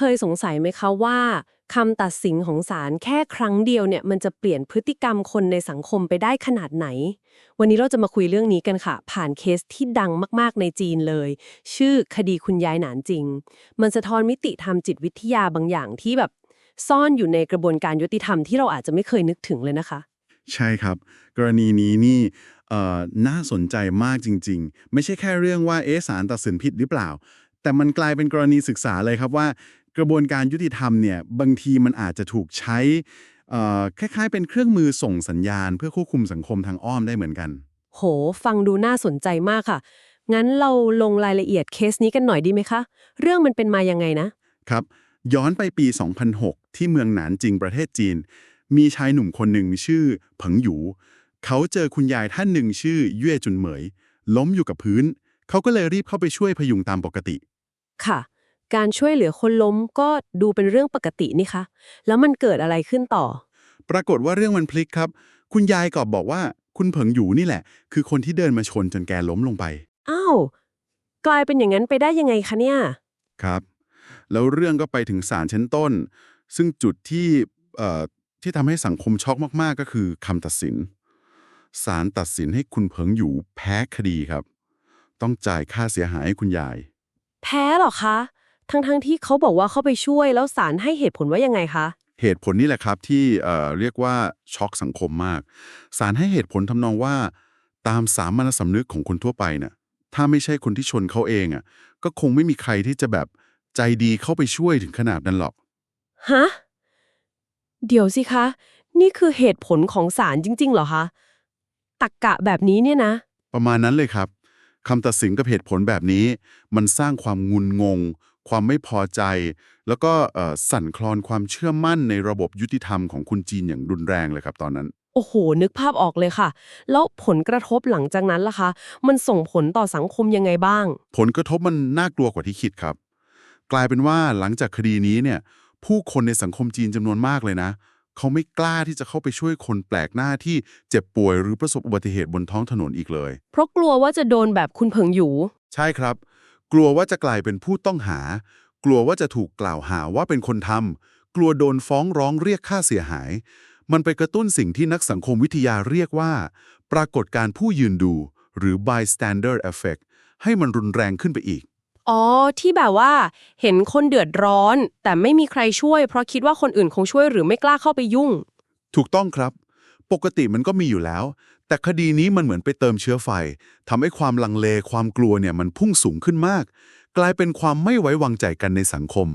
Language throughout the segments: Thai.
เคยสงสัยไหมคะว่าคำตัดสินของศาลแค่ครั้งเดียวเนี่ยมันจะเปลี่ยนพฤติกรรมคนในสังคมไปได้ขนาดไหน วันนี้เราจะมาคุยเรื่องนี้กันค่ะ ผ่านเคสที่ดังมากๆในจีนเลย ชื่อคดีคุณยายหนานจริง มันสะท้อนมิติทางจิตวิทยาบางอย่างที่แบบซ่อนอยู่ในกระบวนการยุติธรรมที่เราอาจจะไม่เคยนึกถึงเลยนะคะ ใช่ครับ กรณีนี้นี่เอ่อน่าสนใจมากจริง ๆ ไม่ใช่แค่เรื่องว่าเอะศาลตัดสินผิดหรือเปล่าแต่มันกลายเป็นกรณีศึกษาเลยครับว่า กระบวนการยุติธรรมเนี่ยบางทีมันอาจจะถูกใช้เอ่อคล้ายๆ เป็นเครื่องมือส่งสัญญาณ เพื่อควบคุมสังคมทางอ้อมได้เหมือนกัน โห ฟังดูน่าสนใจมากค่ะ งั้นเราลงรายละเอียดเคสนี้กันหน่อยดีไหมคะ เรื่องมันเป็นมายังไงนะครับ ย้อนไปปี 2006 ที่เมืองหนานจิงประเทศจีน มีชายหนุ่มคนหนึ่งชื่อเผิงหยู เขาเจอคุณยายท่านหนึ่งชื่อเย่จุนเหมย ล้มอยู่กับพื้น เขาก็เลยรีบเข้าไปช่วยพยุงตามปกติ ค่ะ การช่วยเหลือคนล้มก็ดูเป็นเรื่องปกตินี่คะ แล้วมันเกิดอะไรขึ้นต่อ ปรากฏว่าเรื่องมันพลิกครับ คุณยายก็บอกว่าคุณเผิงหยูนี่แหละ คือคนที่เดินมาชนจนแกล้มลงไป อ้าว กลายเป็นอย่างนั้นไปได้ยังไงคะเนี่ย ครับ แล้วเรื่องก็ไปถึงศาลชั้นต้น ซึ่งจุดที่เอ่อที่ทำให้สังคมช็อกมากๆ ก็คือคำตัดสิน ศาลตัดสินให้คุณเผิงหยูแพ้คดีครับ ต้องจ่ายค่าเสียหายให้คุณยาย แพ้เหรอคะ ทั้งๆที่เขาบอกว่าเขาไปช่วยแล้วศาลให้เหตุผลว่ายังไงคะ เหตุผลนี่แหละครับที่เอ่อเรียกว่าช็อกสังคมมากศาลให้เหตุผลทำนองว่า ตามสามัญสำนึกของคนทั่วไปน่ะถ้าไม่ใช่คนที่ชนเขาเองอะก็คงไม่มีใครที่จะแบบใจดีเข้าไปช่วยถึงขนาดนั้นหรอก ฮะ เดี๋ยวสิคะ นี่คือเหตุผลของศาลจริง ๆ เหรอคะตักกะแบบนี้เนี่ยนะ ประมาณนั้นเลยครับคำตัดสินกับเหตุผลแบบนี้ มันสร้างความงุนงง ความไม่พอใจ แล้วก็เอ่อสั่นคลอนความเชื่อมั่นในระบบยุติธรรมของคุณจีนอย่างรุนแรงเลยครับตอนนั้น โอ้โห นึกภาพออกเลยค่ะ แล้วผลกระทบหลังจากนั้นล่ะคะ มันส่งผลต่อสังคมยังไงบ้าง ผลกระทบมันน่ากลัวกว่าที่คิดครับ กลายเป็นว่าหลังจากคดีนี้เนี่ย ผู้คนในสังคมจีนจำนวนมากเลยนะเขาไม่กล้าที่จะเข้าไปช่วยคนแปลกหน้าที่เจ็บป่วยหรือประสบอุบัติเหตุบนท้องถนนอีกเลย เพราะกลัวว่าจะโดนแบบคุณเพิงอยู่ ใช่ครับ กลัวว่าจะกลายเป็นผู้ต้องหา กลัวว่าจะถูกกล่าวหาว่าเป็นคนทำกลัวโดนฟ้องร้องเรียกค่าเสียหาย มันไปกระตุ้นสิ่งที่นักสังคมวิทยาเรียกว่า ปรากฏการณ์ผู้ยืนดู หรือ bystander effect ให้มันรุนแรงขึ้นไปอีก อ๋อ ที่แบบว่า เห็นคนเดือดร้อน แต่ไม่มีใครช่วย เพราะคิดว่าคนอื่นคงช่วยหรือไม่กล้าเข้าไปยุ่ง ถูกต้องครับ ปกติมันก็มีอยู่แล้ว แต่คดีนี้มันเหมือนไปเติมเชื้อไฟทำให้ความลังเลความกลัวเนี่ยมันพุ่งสูงขึ้นมาก กลายเป็นความไม่ไว้วางใจกันในสังคม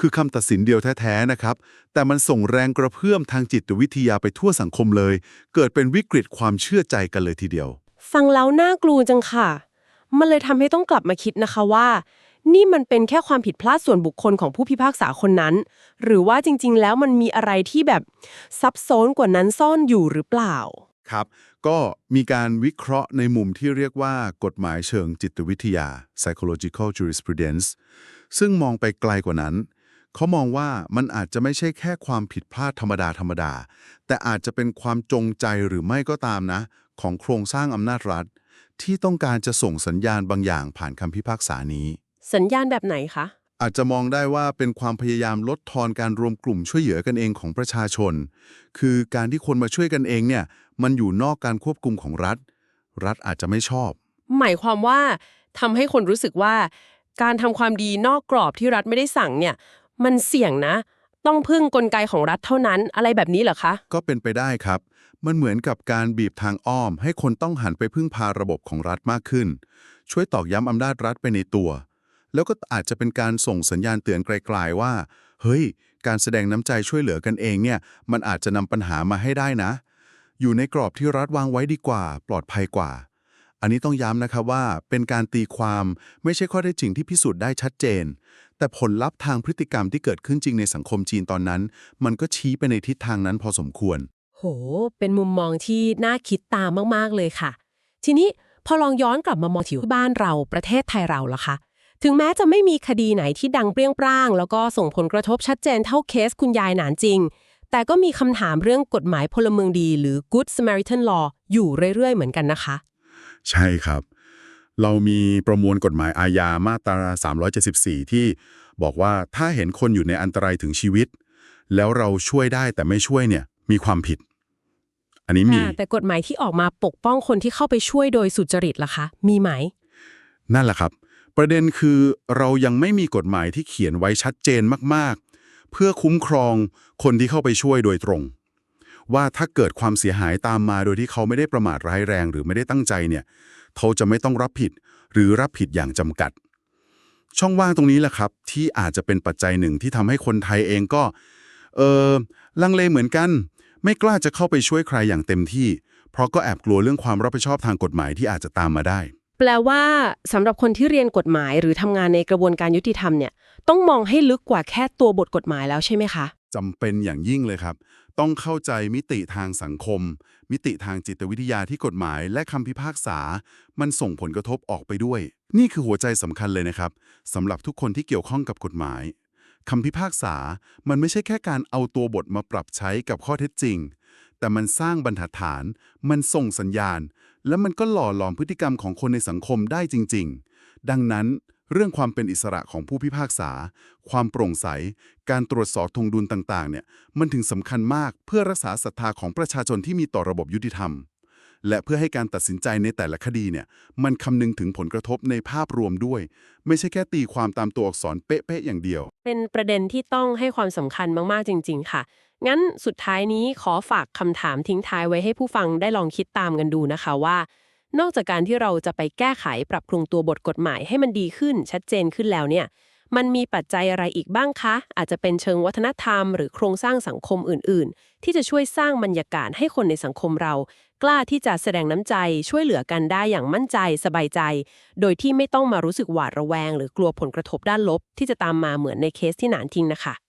คือคำตัดสินเดียวแท้ๆนะครับ แต่มันส่งแรงกระเพื่อมทางจิตวิทยาไปทั่วสังคมเลย เกิดเป็นวิกฤตความเชื่อใจกันเลยทีเดียว ฟังแล้วน่ากลัวจังค่ะ มันเลยทำให้ต้องกลับมาคิดนะคะว่า นี่มันเป็นแค่ความผิดพลาดส่วนบุคคลของผู้พิพากษาคนนั้น หรือว่าจริงๆ แล้วมันมีอะไรที่แบบซับซ้อนกว่านั้นซ่อนอยู่หรือเปล่า ครับ ก็มีการวิเคราะห์ในมุมที่เรียกว่ากฎหมายเชิงจิตวิทยา psychological jurisprudence ซึ่งมองไปไกลกว่านั้น เขามองว่ามันอาจจะไม่ใช่แค่ความผิดพลาดธรรมดาธรรมดา แต่อาจจะเป็นความจงใจหรือไม่ก็ตามนะ ของโครงสร้างอำนาจรัฐ ที่ต้องการจะส่งสัญญาณบางอย่างผ่านคำพิพากษานี้ สัญญาณแบบไหนคะ อาจจะมองได้ว่าเป็นความพยายามลดทอนการรวมกลุ่มช่วยเหลือกันเองของประชาชน คือการที่คนมาช่วยกันเองเนี่ย มันอยู่นอกการควบคุมของรัฐ รัฐอาจจะไม่ชอบ หมายความว่าทำให้คนรู้สึกว่า การทำความดีนอกกรอบที่รัฐไม่ได้สั่งเนี่ย มันเสี่ยงนะ ต้องพึ่งกลไกของรัฐเท่านั้นอะไรแบบนี้เหรอคะ ก็เป็นไปได้ครับ มันเหมือนกับการบีบทางอ้อม ให้คนต้องหันไปพึ่งพาระบบของรัฐมากขึ้น ช่วยตอกย้ำอำนาจรัฐไปในตัว แล้วก็อาจจะเป็นการส่งสัญญาณเตือนไกลๆว่า เฮ้ย การแสดงน้ำใจช่วยเหลือกันเองเนี่ย มันอาจจะนำปัญหามาให้ได้นะ อยู่ในกรอบที่รัฐวางไว้ดีกว่า ปลอดภัยกว่า อันนี้ต้องย้ำนะครับว่าเป็นการตีความไม่ใช่ข้อได้จริงที่พิสูจน์ได้ชัดเจน แต่ผลลัพธ์ทางพฤติกรรมที่เกิดขึ้นจริงในสังคมจีนตอนนั้น มันก็ชี้ไปในทิศทางนั้นพอสมควร โห เป็นมุมมองที่น่าคิดตามมากๆเลยค่ะ ทีนี้พอลองย้อนกลับมามองที่บ้านเราประเทศไทยเราล่ะคะ ถึงแม้จะไม่มีคดีไหนที่ดังเปรี้ยงปร้าง แล้วก็ส่งผลกระทบชัดเจนเท่าเคสคุณยายหนานจริง แต่ก็มีคำถามเรื่องกฎหมายพลเมืองดีหรือ Good Samaritan Law อยู่เรื่อย ๆ เหมือนกันนะคะ ใช่ครับ เรามีประมวลกฎหมายอาญามาตรา 374 ที่บอกว่าถ้าเห็นคนอยู่ในอันตรายถึงชีวิต แล้วเราช่วยได้แต่ไม่ช่วยเนี่ยมีความผิด อันนี้มีค่ะแต่กฎหมายที่ออกมาปกป้องคนที่เข้าไปช่วยโดยสุจริตล่ะคะ มีไหม นั่นแหละครับ ประเด็นคือเรายังไม่มีกฎหมายที่เขียนไว้ชัดเจนมากๆ เพื่อคุ้มครองคนที่เข้าไปช่วยโดยตรง ว่าถ้าเกิดความเสียหายตามมาโดยที่เขาไม่ได้ประมาทร้ายแรงหรือไม่ได้ตั้งใจเนี่ยเขาจะไม่ต้องรับผิดหรือรับผิดอย่างจำกัด ช่องว่างตรงนี้แหละครับ ที่อาจจะเป็นปัจจัยหนึ่งที่ทำให้คนไทยเองก็ เออลังเลเหมือนกัน ไม่กล้าจะเข้าไปช่วยใครอย่างเต็มที่ เพราะก็แอบกลัวเรื่องความรับผิดชอบทางกฎหมายที่อาจจะตามมาได้ แปลว่าสำหรับคนที่เรียนกฎหมาย หรือทำงานในกระบวนการยุติธรรมเนี่ยต้องมองให้ลึกกว่าแค่ตัวบทกฎหมายแล้วใช่ไหมคะจำเป็นอย่างยิ่งเลยครับ ต้องเข้าใจมิติทางสังคม มิติทางจิตวิทยาที่กฎหมาย และคำพิพากษา มันส่งผลกระทบออกไปด้วย นี่คือหัวใจสำคัญเลยนะครับสำหรับทุกคนที่เกี่ยวข้องกับกฎหมายคำพิพากษา มันไม่ใช่แค่การเอาตัวบทมาปรับใช้กับข้อเท็จจริง แต่มันสร้างบรรทัดฐาน มันส่งสัญญาณ และมันก็หล่อหลอมพฤติกรรมของคนในสังคมได้จริง ๆ ดังนั้นเรื่องความเป็นอิสระของผู้พิพากษา ความโปร่งใส การตรวจสอบทงดุลต่างๆ เนี่ย มันถึงสำคัญมากเพื่อรักษาศรัทธาของประชาชนที่มีต่อระบบยุติธรรม และเพื่อให้การตัดสินใจในแต่ละคดีเนี่ยมันคำนึงถึงผลกระทบในภาพรวมด้วย ไม่ใช่แค่ตีความตามตัวอักษรเป๊ะๆอย่างเดียว เป็นประเด็นที่ต้องให้ความสำคัญมากๆจริง ๆ ค่ะ งั้นสุดท้ายนี้ขอฝากคำถามทิ้งท้ายไว้ให้ผู้ฟังได้ลองคิดตามกันดูนะคะว่า นอกจากการที่เราจะไปแก้ไขปรับปรุงตัวบทกฎหมายให้มันดีขึ้นชัดเจนขึ้นแล้วเนี่ย มันมีปัจจัยอะไรอีกบ้างคะ อาจจะเป็นเชิงวัฒนธรรมหรือโครงสร้างสังคมอื่น ๆ ที่จะช่วยสร้างบรรยากาศให้คนในสังคมเรา กล้าที่จะแสดงน้ำใจช่วยเหลือกันได้อย่างมั่นใจสบายใจ โดยที่ไม่ต้องมารู้สึกหวาดระแวง หรือกลัวผลกระทบด้านลบที่จะตามมาเหมือนในเคสที่หนานทิ้งนะคะ